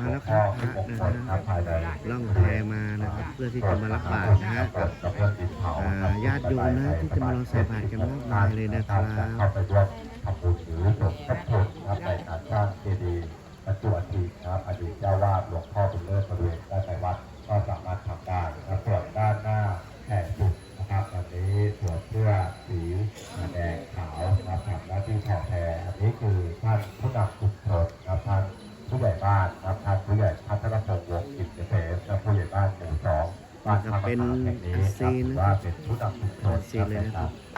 มาแล้วครับพระนะฮะล่องแพมานะครับ เพื่อที่จะมารับบาตรนะฮะกับญาติโยมนะที่จะมารอใส่บาตรกันมากมายเลยนะครับเข้าไปร่วมทำบุญหรือสมทบทุนะครับในการสร้างเจดีย์ปรรจุอัฐินะครับอดีตเจ้าวาดหลวงพ่อบุญเลิศบริเวณด้ในวัด บ้านท่ามะขามแห่งนี้นะครับถือว่าเป็นผู้นำชุมชนซีนเลยนะครับ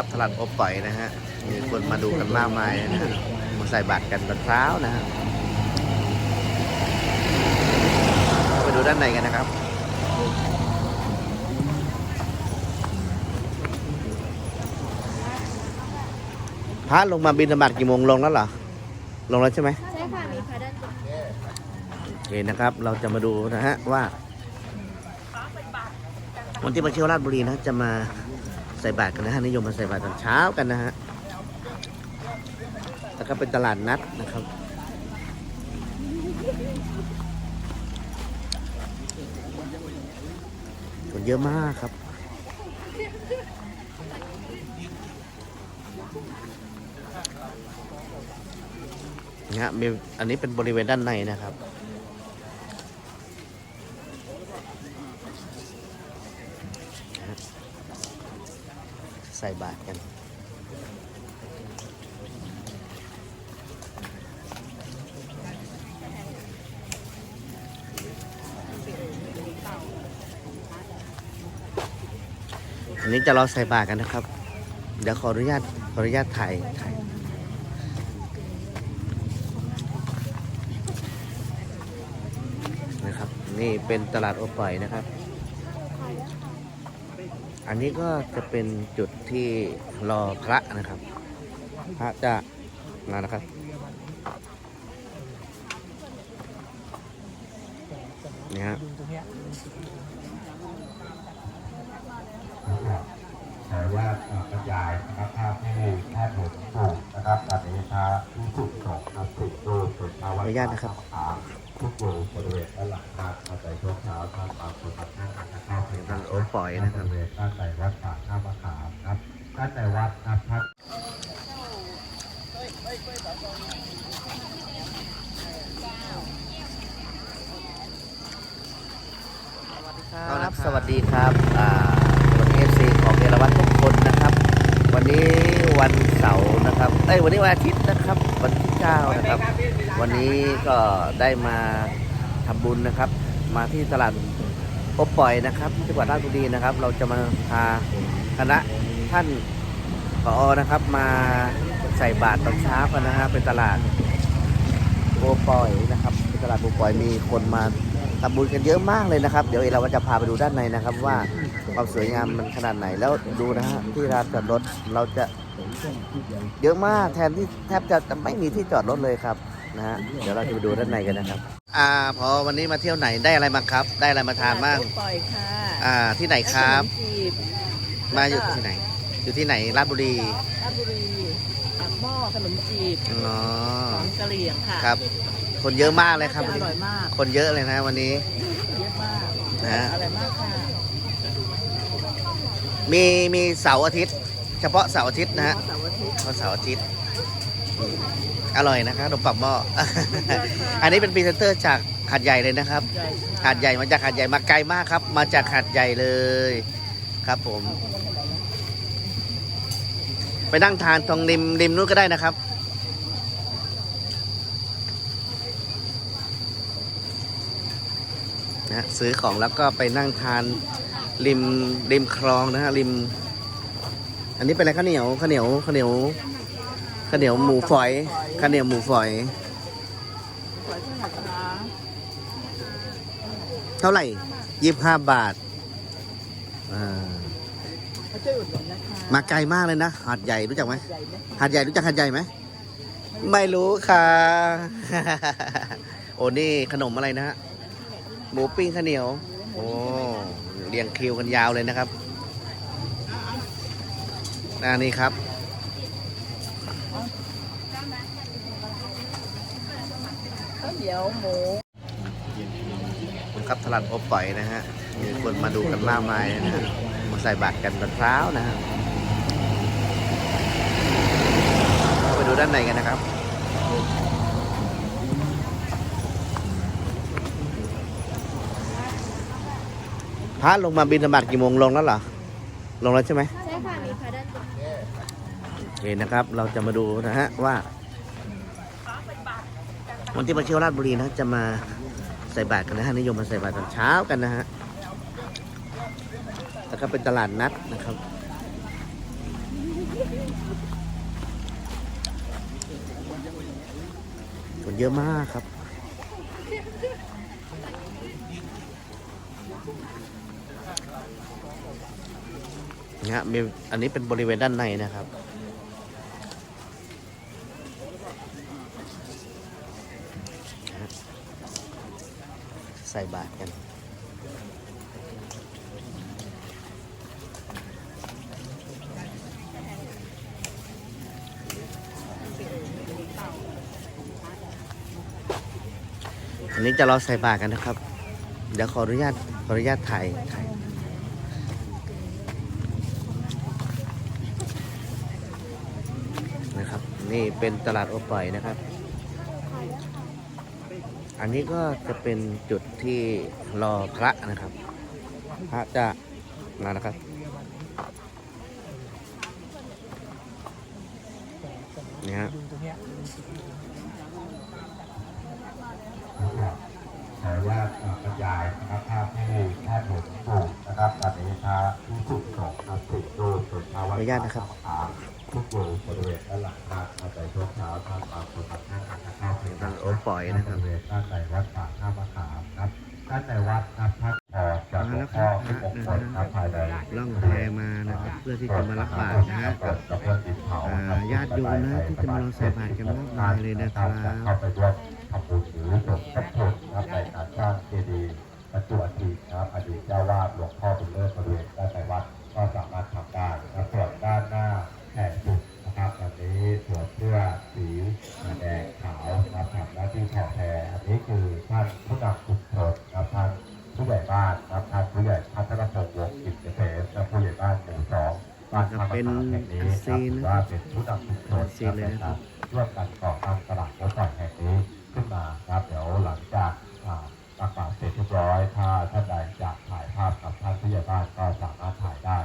ครับตลาดอบป่อยนะฮะ มีคนมาดูกันมากมายนะฮะ มาใส่บาตรกันตอนเช้านะฮะ ไปดูด้านในกันนะครับพระลงมาบินธบาตกี่โมงลงแล้วเหรอ ลงแล้วใช่ไหมใช่ค่ะ มีพระด้านบนโอเคนะครับ เราจะมาดูนะฮะว่าวันที่มาเที่ยวราชบุรีนะจะมา ใส่บาตรกันนะฮะนิยมมาใส่บาตรตอนเช้ากันนะฮะแล้วก็เป็นตลาดนัดนะครับคนเยอะมากครับนะฮะมีอันนี้เป็นบริเวณด้านในนะครับ ใส่บาตรกัน อันนี้จะรอใส่บาตรกันนะครับ เดี๋ยวขออนุญาตขออนุญาตถ่ายถ่ายนะครับ นี่เป็นตลาดโอปอยนะครับ อันนี้ก็จะเป็นจุดที่รอพระนะครับ พระจะมานะครับ นี่ฮะขออนุญาตเอ่อบรรยายนะครับภาพที่แพทย์หลวงปู่นะครับตอนนี้พระผู้สุขสงฆ์ครับสิบรูปเป็นพระวัดขออนุญาตนะครับ ฝอยนะครับท่านในวัดป่าท่ามะขามครับท่านในวัดครับท่านต้อนรับสวัสดีครับวันเอฟซีของเอราวัตทุกคนนะครับ วันนี้วันเสาร์นะครับเอ้ยวันนี้วันอาทิตย์นะครับ วันที่เก้านะครับ วันนี้ก็ได้มาทำบุญนะครับ มาที่ตลาด อบปล่อยนะครับจังหวัดราชบุรีนะครับ เราจะมาพาคณะท่านผอนะครับ มาใส่บาตรตอนเช้ากันนะฮะเป็นตลาดโอปล่อยนะครับเป็นตลาดโอปล่อยมีคนมาทำบุญกันเยอะมากเลยนะครับ เดี๋ยวเราจะพาไปดูด้านในนะครับ ว่าความสวยงามมันขนาดไหนแล้วดูนะฮะที่ร้านจอดรถเราจะเยอะมากแทนที่แทบจะไม่มีที่จอดรถเลยครับนะฮะเดี๋ยวเราจะไปดูด้านในกันนะครับ อ่าพอวันนี้มาเที่ยวไหนได้อะไรมาครับ ได้อะไรมาทานบ้างปล่อยค่ะอ่าที่ไหนครับ ขนมจีบมาอยู่ที่ไหน อยู่ที่ไหนราชบุรีราชบุรีปากหม้อขนมจีบอ๋อของกะเหรี่ยงค่ะครับ คนเยอะมากเลยครับจะอร่อยมากคนเยอะเลยนะวันนี้ เยอะมากนะ อร่อยมากค่ะมีมีเสาร์อาทิตย์ เฉพาะเสาร์อาทิตย์นะฮะเสาร์อาทิตย์วันเสาร์อาทิตย์อืม อร่อยนะครับขนมปังหม้อ อันนี้เป็นพรีเซนเตอร์จากหาดใหญ่เลยนะครับหาดใหญ่มาจากหาดใหญ่มาไกลมากครับ มาจากหาดใหญ่เลยครับผม ไปนั่งทานตรงริมริมนู้นก็ได้นะครับ นะซื้อของแล้วก็ไปนั่งทานริมริมคลองนะฮะริม อันนี้เป็นอะไรข้าวเหนียวข้าวเหนียวข้าวเหนียว ข้าวเหนียวหมูฝอยข้าวเหนียวหมูฝอยปล่อยเท่าไหร่คะเท่าไหร่ยี่ห้าบาทอ่าเขาช่วยอุดหนุนนะคะมาไกลมากเลยนะหาดใหญ่รู้จักไหมใหญ่ไหมหาดใหญ่รู้จักหาดใหญ่ไหมไม่รู้ค่ะ โอ้นี่ขนมอะไรนะฮะหมูปิ้งข้าวเหนียว โอ้เรียงคิวกันยาวเลยนะครับอันนี้ครับ ข้าว เหนียวหมูคุณครับตลาดอบปล่อยนะฮะ มีคนมาดูกันมากมายนะฮะ มาใส่บาตรกันตอนเช้านะฮะไปดูด้านในกันนะครับพระลงมาบินธบัตกี่โมงลงแล้วเหรอ ลงแล้วใช่ไหมใช่ค่ะมีพาด้านบนโอเคนะครับ เราจะมาดูนะฮะว่า วันที่มาเที่ยวราชบุรีนะจะมาใส่บาตรกันนะฮะนิยมมาใส่บาตรตอนเช้ากันนะฮะแล้วก็เป็นตลาดนัดนะครับคนเยอะมากครับนะฮะมีอันนี้เป็นบริเวณด้านในนะครับ ใส่บาตรกัน อันนี้จะรอใส่บาตรกันนะครับ เดี๋ยวขออนุญาตขออนุญาตถ่ายถ่ายนะครับ นี่เป็นตลาดโอปอยนะครับ อันนี้ก็จะเป็นจุดที่รอพระนะครับ พระจะมานะครับ นี่ฮะขออนุญาตเอ่อบรรยายนะครับภาพที่ท่านเห็นอยู่นะครับตอนนี้พระที่ถูกส่งครับติดรูปเป็นภาพขออนุญาตนะครับ ทุกอยู่บริเวณด้านหลังพระอาศัยช่วงเช้าท่านบางคนท่านอาจจะเข้าไปทางโอปล่อยนะครับบริเวณด้านในวัดป่าท่ามะขามครับด้านในวัดครับท่านพอจากหลวงพ่อทุกองค์คนครับภายในล่องแพมานะครับ เพื่อที่จะมารับบาตรนะฮะกับกับเพื่อนติดเผาครับอ่าญาติโยมนะที่จะมารอใส่บาตรกันมากมายเลยนะครับเข้าไปร่วมทำบุญหรือสมทบทุนครับในการสร้างเจดีย์บรรจุอัฐิครับอดีตเจ้าวาดหลวงพ่อบุญเลิศบริเวณ แทนแทนอันนี้คือท่านผู้นำชุมชนครับท่านผู้ใหญ่บ้านครับท่านผู้ใหญ่พัฒนพงศ์วงศ์กิจเกษมและผู้ใหญ่บ้านหมู่สองบ้านท่ามะขาแห่งนี้ครับถือว่าเป็นผู้นำชุมชนซีนเลยนะครับร่วมกันก่อตั้งตลาดรถไฟแห่งนี้ขึ้นมาครับเดี๋ยวหลังจากอาตักบาตรเสร็จเรียบร้อยถ้าท่านใดอยากถ่ายภาพกับท่านผู้ใหญ่บ้านก็สามารถถ่ายได้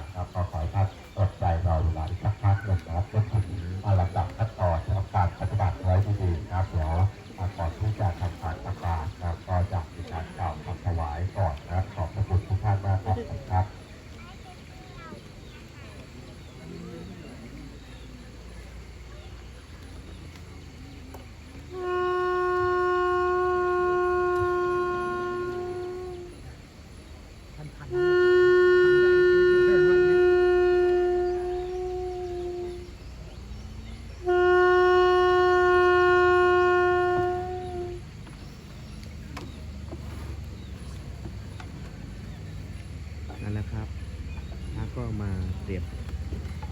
นั่นแหละครับแล้วก็มาเตรียม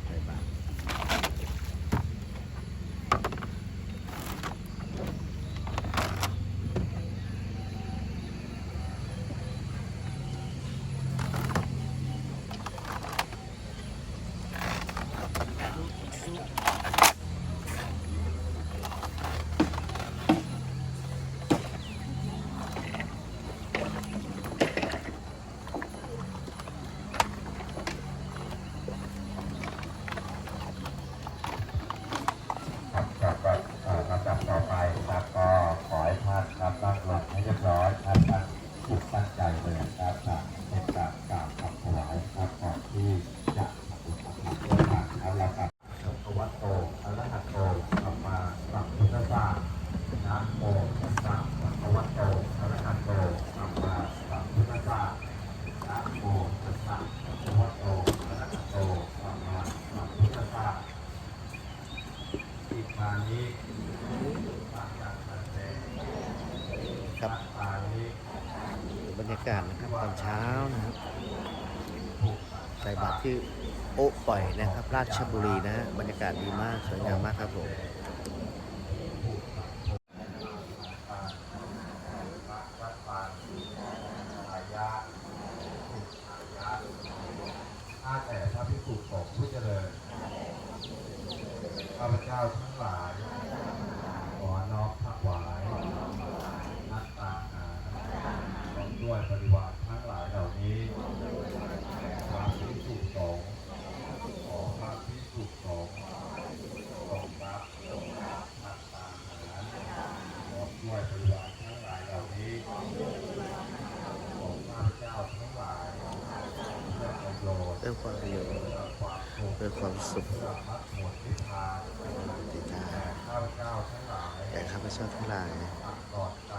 ใส่บาตร ครับครับก็เอ่อลำดับต่อไปนะครับก็ขอให้ท่านครับตั้งหลักให้เรียบร้อยครับตั้งจิตตั้งใจเลยนะครับจะเป็นการกราบคำถวายครับก่อนที่จะทำบุญทำทานด้วยกันครับแล้วกับพระวัตโตอะระหะโตสัมมาสัมพุทธัสสะนะโมตัสสะภะคะวะโตอะระหะโตสัมมาสัมพุทธัสสะนะโมตัสสะภะคะวะโตอะระหะโตสัมมาสัมพุทธัสสะ อิมานิปัจจังตันเต ครับ ปัตตานิ บรรยากาศนะครับตอนเช้านะครับ ใส่บาตรที่โอ๊ป่อยนะครับ ราชบุรีนะบรรยากาศดีมาก สวยงามมากครับผมวัดปานอายะสุอายะข้าแต่พระภิกษุสงฆ์ผู้เจริญข้าพเจ้าทั้งหลาย ขอน้อมถวายนัตตาหาน้อมด้วยบริวารทั้งหลายเหล่านี้ พระภิกษุสงฆ์ขอพระภิกษุสงฆ์ทรงรับนัตตาหารพร้อมด้วยบริวารทั้งหลายเหล่านี้ของข้าพเจ้าทั้งหลายเพื่อประโยชน์ เพื่อความประโยชน์ เพื่อความสุข เพื่อ ความสุขเพื่อพระโมทนิพพานติดตาแก่ข้าพเจ้าทั้งหลายแต่ข้าพเจ้าทั้งหลายก่อนน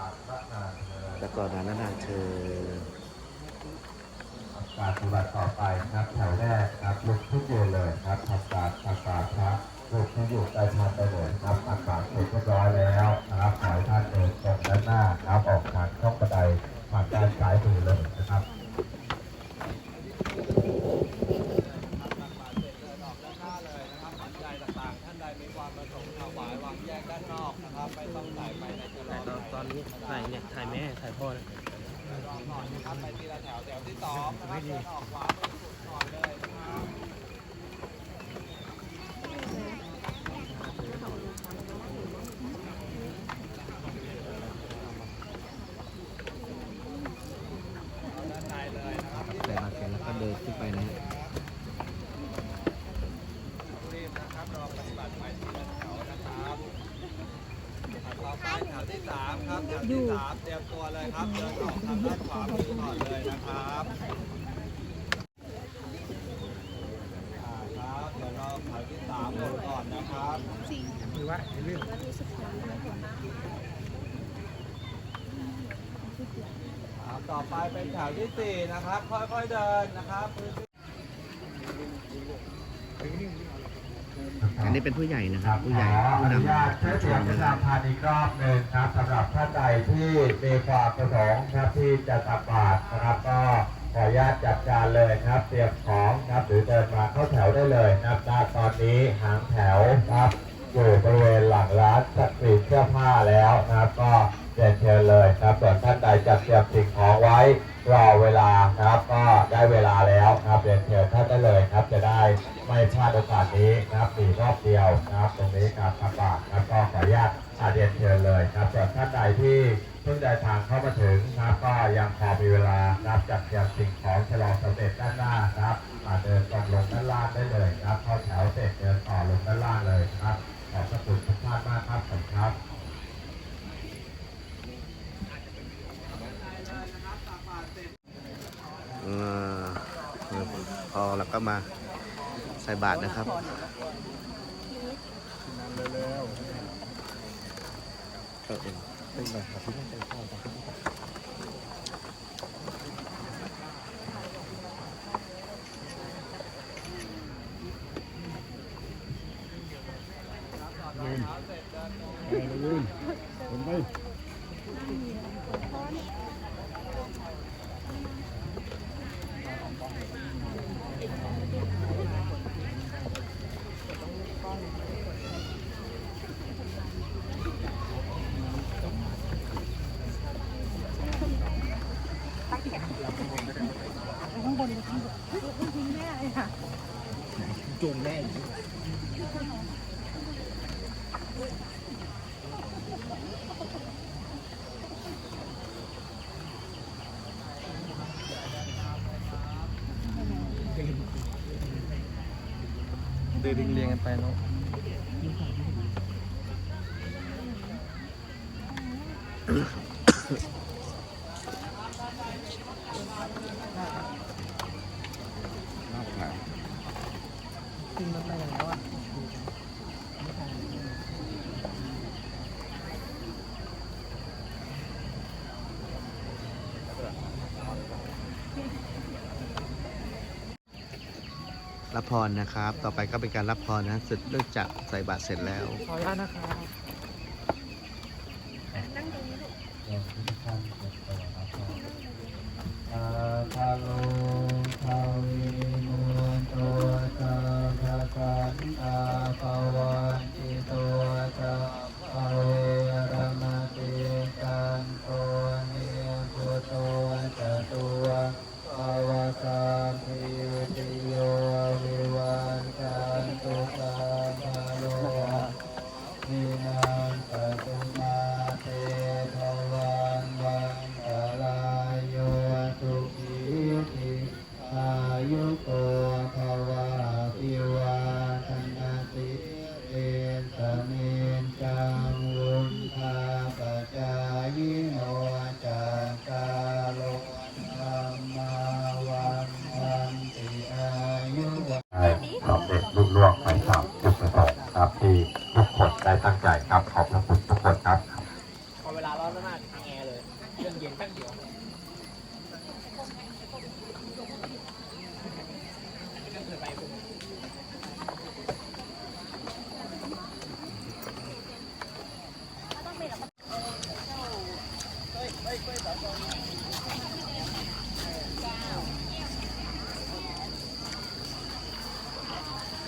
านเธอญและก่อนนั้นนานเธอการปฏิบัติต่อไปครับแถวแรกครับลุกขึ้นยืนเลยครับทำการทำการครับลุกขึ้นอยู่ใต้ชานไปเลยครับอากาศเสร็จเรียบร้อยแล้วนะครับขอให้ท่านเดินตรงด้านหน้าครับออกทางช่องบันไดผ่านด้านซ้ายมือเลยนะครับ ตอนนี้ถ่ายเนี่ยถ่ายแม่ถ่ายพ่อนะ ใส่บาตรเสร็จแล้วก็เดินขึ้นไปนะฮะ ต่อไปแถวที่สามครับแถวที่สามเตรียมตัวเลยครับเดินออกทางด้านขวามือก่อนเลยนะครับอ่าครับเดี๋ยวเราแถวที่สามหมดก่อนนะครับครับต่อไปเป็นแถวที่สี่นะครับ ค่อยๆเดินนะครับพื้นที่ อันนี้เป็นผู้ใหญ่นะครับ ผู้ใหญ่ขอผู้อนุญาตนำใช้ชุมชเสียงนประนะครับชาพันธ์อีกรอบหนึ่งครับสำหรับท่านใดที่มีความประสงค์ครับที่จะตักบาตรนะครับก็ขออนุญาตจัดการเลยนะครับเตรียมของนะครับหรือเดินมาเข้าแถวได้เลยนะครับณตอนนี้หางแถวครับอยู่บริเวณหลังร้านจัดกรีดเสื้อผ้าแล้วนะครับก็เรียนเชิญเลยนะครับส่วนท่านใดจัดเตรียมสิ่งของไว้ รอเวลานะครับ ก็ได้เวลาแล้วนะครับเรียนเชิญท่านได้เลยครับ จะได้ไม่พลาดโอกาสนี้นะครับมีรอบเดียวนะครับ ตรงนี้การตักบาตรนะครับก็ขออนุญาตอาเรียนเชิญเลยครับส่วนท่านใดที่เพิ่งเดินทางเข้ามาถึงนะครับก็ยังพอมีเวลานะครับจัดเตรียมสิ่งของฉลองสำเร็จด้านหน้านะครับมาเดินตรงลงด้านล่างได้เลยนะครับเข้าแถวเสร็จเดินต่อลงด้านล่างเลยนะครับขอบพระคุณทุกท่านมากครับขอบคุณครับ อ่า พอแล้วก็มาใส่บาตรนะครับ เดินเรียงกันไปเนาะ รับพรนะครับ ต่อไปก็เป็นการรับพรนะเสร็จเลิกจากใส่บาตรเสร็จแล้ว ขออนุญาตนะครับ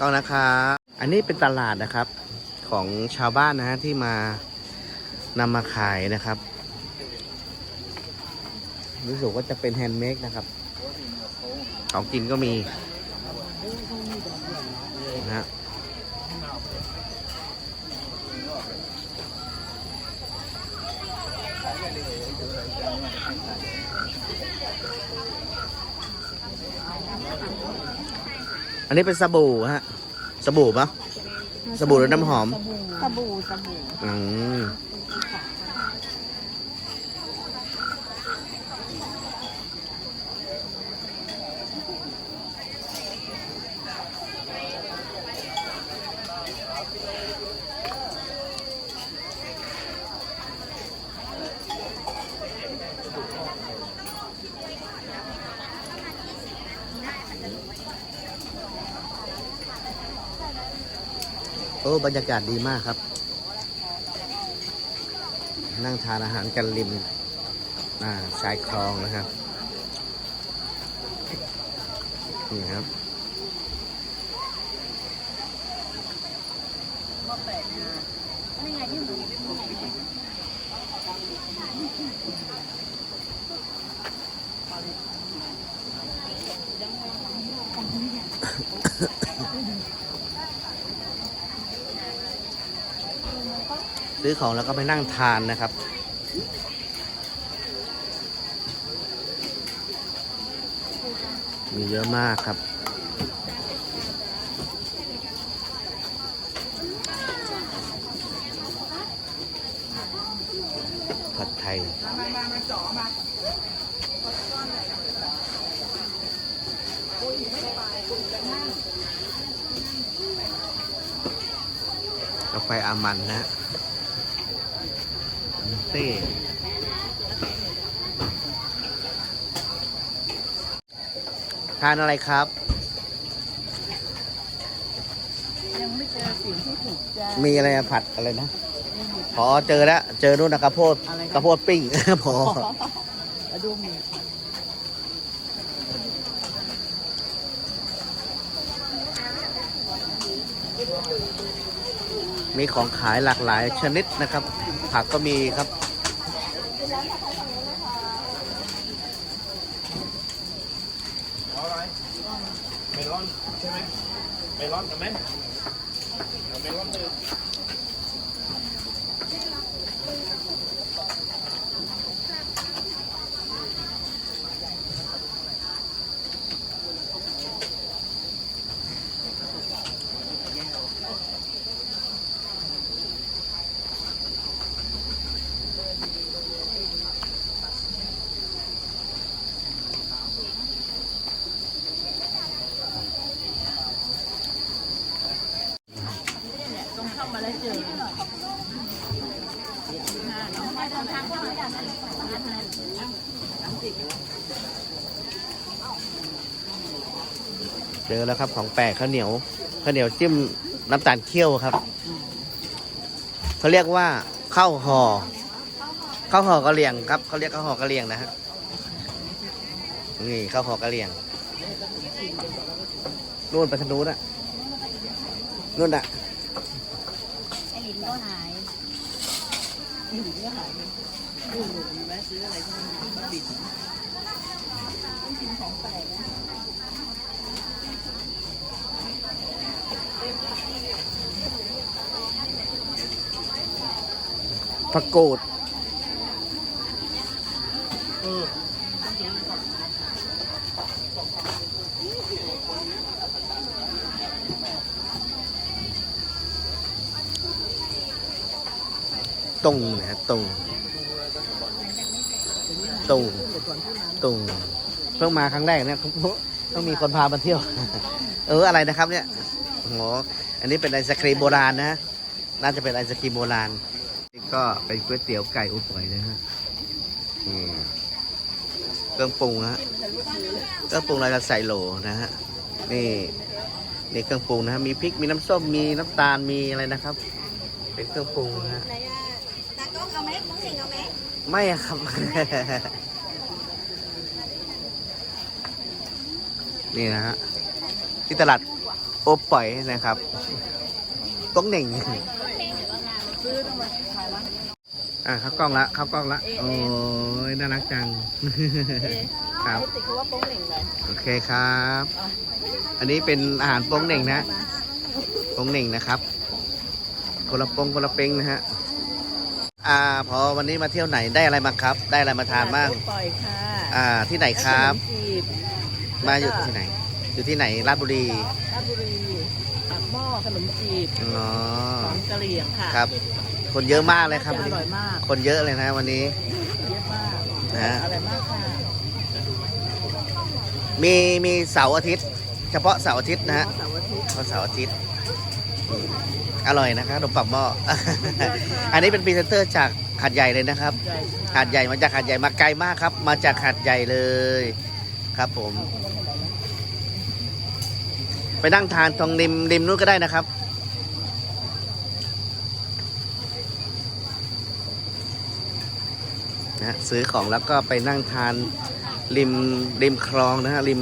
ก็นะคะ อันนี้เป็นตลาดนะครับของชาวบ้านนะฮะที่มานำมาขายนะครับ รู้สึกว่าจะเป็นแฮนด์เมดนะครับ ของกินก็มีนะฮะ อันนี้เป็นสบู่ฮะ สบู่ปะสบู่หรือน้ำหอม สบู่สบู่อืม อ้บรรยากาศดีมากครับ นั่งทานอาหารกันริมชายคลองนะครับนี่ครับ ซื้อของแล้วก็ไปนั่งทานนะครับ มีเยอะมากครับผัดไทยกาแฟอามันนะ ต้ ทานอะไรครับ ยังไม่เจอสิ่งที่ถูกใจมีอะไรอะผัดอะไรนะ พอเจอแล้ว เจอนู่นนะกระโพดอะไรครับกระโพดปิ้ง พอแล้วดูหมีมีของขายหลากหลายชนิดนะครับ ผักก็มีครับ เมลอนใช่ไหม เมลอนกันไหมเอาเมลอนเลย ต้องเข้ามาแล้วเจอเจอแล้วครับของแปลกข้าวเหนียวข้าวเหนียวจิ้มน้ำตาลเคี่ยวครับเขาเรียกว่าข้าวห่อข้าวห่อกะเหรี่ยงครับเขาเรียกข้าวห่อกะเหรี่ยงนะฮะนี่ข้าวห่อกะเหรี่ยงนู่นไปทางนู้นอะนู่นอะ ไอ้ลินก็หาย อยู่ก็หายไปดูหนูแวะซื้ออะไรที่มันบิดผักกูด ตรงนะฮะตรงตรงตรงเพิ่งมาครั้งแรกเนี่ยต้องมีคนพามาเที่ยว เอออะไรนะครับเนี่ยโอ้โหอันนี้เป็นไอศครีมโบราณนะน่าจะเป็นไอศครีมโบราณนี่ก็เป็นก๋วยเตี๋ยวไก่อุปอยนะฮะเครื่องปรุงฮะเครื่องปรุงเราจะใส่โหลนะฮะนี่นี่เครื่องปรุงนะฮะมีพริกมีน้ำส้มมีน้ำตาลมีอะไรนะครับ เป็นเครื่องปรุงนะฮะ ไหมไม่อะครับ นี่นะฮะที่ตลาดโอปอยนะครับ ต้องเหน่งซื้อต้องมาขายร้านอะเข้ากล้องละเข้ากล้องละโอ้ยน่ารักจังครับติดเขาว่าโป้งเหน่งเลยโอเคครับ อันนี้เป็นอาหารโป้งเหน่งนะโป้งเหน่งนะครับคนละโป้งคนละเป้งนะฮะ อ่าพอวันนี้มาเที่ยวไหนได้อะไรมาครับ ได้อะไรมาทานบ้างปล่อยค่ะอ่าที่ไหนครับ ขนมจีบมาอยู่ที่ไหน อยู่ที่ไหนราชบุรีราชบุรีปากหม้อขนมจีบอ๋อของกะเหรี่ยงค่ะครับ คนเยอะมากเลยครับ จะอร่อยมากคนเยอะเลยนะวันนี้ เยอะมากนะฮะอร่อยมากค่ะมีมีเสาร์อาทิตย์ เฉพาะเสาร์อาทิตย์นะฮะเสาร์อาทิตย์วันเสาร์อาทิตย์ อร่อยนะครับขนมปังหม้อ อันนี้เป็นพรีเซนเตอร์จากหาดใหญ่เลยนะครับ หาดใหญ่มาจากหาดใหญ่มาไกลมากครับ มาจากหาดใหญ่เลยครับผม ไปนั่งทานตรงริมริมนู้นก็ได้นะครับ นะฮะซื้อของแล้วก็ไปนั่งทานริมริมคลองนะฮะริม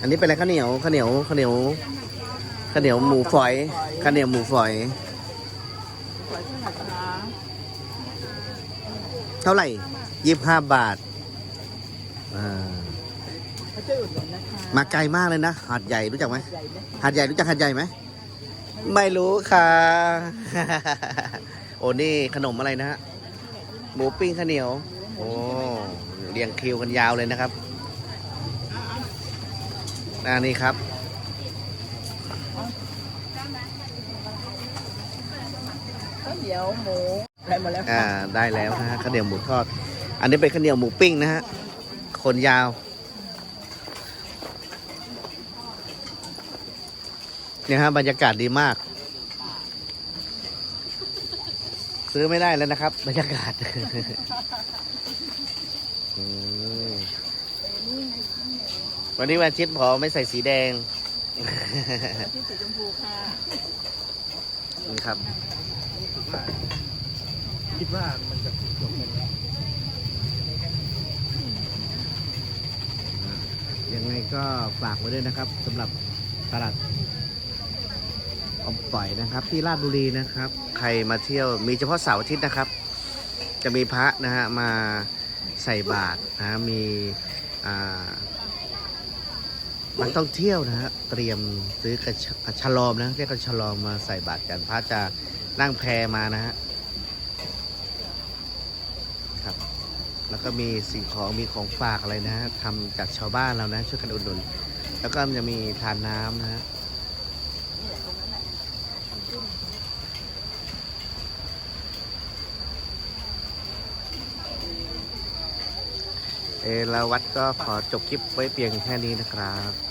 อันนี้เป็นอะไรข้าวเหนียวข้าวเหนียวข้าวเหนียว ข้าวเหนียวหมูฝอยข้าวเหนียวหมูฝอยขอชื่อหนคะเท่าไหร่ยี่สิบห้าบาทอ่าเขาช่วยอุดหนุนนะคะมาไกลมากเลยนะหาดใหญ่รู้จักไหมใหญ่ไหมหาดใหญ่รู้จักหาดใหญ่ไหมไม่รู้ค่ะ โอ้นี่ขนมอะไรนะฮะหมูปิ้งข้าวเหนียว โอ้เรียงคิวกันยาวเลยนะครับอ่านี่ครับ ข้าว เหนียวหมูอะไรหมดแล้วอ่าได้แล้วนะฮะข้าวเหนียวหมูทอด อันนี้เป็นข้าวเหนียวหมูปิ้งนะฮะคนยาว เนี่ยฮะบรรยากาศดีมาก ซื้อไม่ได้แล้วนะครับ บรรยากาศอืมวันนี้วันอาทิตย์พอไม่ใส่สีแดง ที่สีชมพูค่ะ นี่ครับ คิดว่ามันจะจบกันแล้วยังไงก็ฝากไว้ด้วยนะครับสำหรับตลาดอมปล่อยนะครับ ที่ราชบุรีนะครับ ใครมาเที่ยวมีเฉพาะเสาร์อาทิตย์นะครับ จะมีพระนะฮะมาใส่บาตรนะฮะมีอ่านักท่องเที่ยวนะฮะเตรียมซื้อกระชฉลอมนะเรียกกระฉลอมมาใส่บาตรกันพระจะ นั่งแพมานะฮะครับ แล้วก็มีสิ่งของมีของฝากอะไรนะฮะทำจากชาวบ้านเรานะ ช่วยกันอุดหนุนแล้วก็มันจะมีทานน้ำนะฮะเอราวัดก็ขอจบคลิปไว้เพียงแค่นี้นะครับ